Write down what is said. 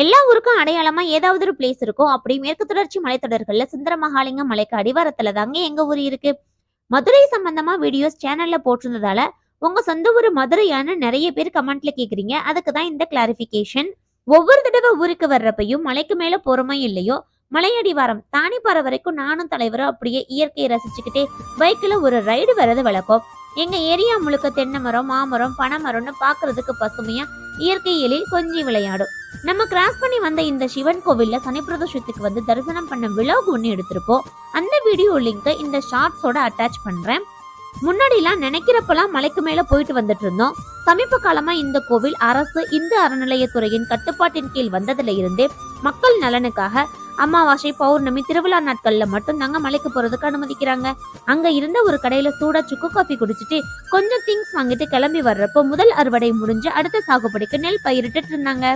எல்லா ஊருக்கும் அடையாளமா ஏதாவது ஒரு பிளேஸ் இருக்கும் அப்படி மேற்கு தொடர்ச்சி மலைத்தொடர்கள்ல சுந்தர மகாலிங்க மலைக்கு அடிவாரத்துல தாங்க எங்க ஊர் இருக்கு. மதுரை சம்பந்தமா வீடியோஸ் சேனல்ல போட்டிருந்ததால உங்க சொந்த ஊர் மதுரையான நிறைய பேர் கமெண்ட்ல கேக்குறீங்க. அதுக்கு தான் இந்த கிளாரிபிகேஷன் ஒவ்வொரு தடவை ஊருக்கு வர்றப்பையும் மலைக்கு மேல போறோமோ இல்லையோ மலையடிவாரம் தானிப்பாறை வரைக்கும் நானும் தலைவரும் அப்படியே இயற்கையை ரசிச்சுக்கிட்டே பைக்ல ஒரு ரைடு வர்றது வழக்கம். எங்க ஏரியா முழுக்க தென்னை மரம் மாமரம் பனைமரம்னு பாக்குறதுக்கு பசுமையா இயற்கை எழில் கொஞ்சி விளையாடும். நம்ம கிராஸ் பண்ணி வந்த இந்த சிவன் கோவில்ல சனி பிரதோஷத்துக்கு வந்து தரிசனம் பண்ண விழாவுக்கு ஒன்று எடுத்திருப்போம். அந்த வீடியோ லிங்கை இந்த ஷார்ட்ஸோட அட்டாச் பண்றேன். முன்னாடிலாம் நினைக்கிறப்பெல்லாம் மலைக்கு மேல போயிட்டு வந்துட்டு இருந்தோம். சமீப காலமா இந்த கோவில் அரசு இந்து அறநிலையத்துறையின் கட்டுப்பாட்டின் கீழ் வந்ததுல இருந்தே மக்கள் நலனுக்காக அமாவாசை பௌர்ணமி திருவிழா நாட்கள்ல மட்டும் தாங்க மலைக்கு போறதுக்கு அனுமதிக்கிறாங்க. அங்க இருந்த ஒரு கடையில சூடா சுக்கு காஃபி குடிச்சிட்டு கொஞ்சம் திங்ஸ் வாங்கிட்டு கிளம்பி வர்றப்போ முதல் அறுவடை முடிஞ்சு அடுத்த சாகுபடிக்கு நெல் பயிரிட்டு இருந்தாங்க.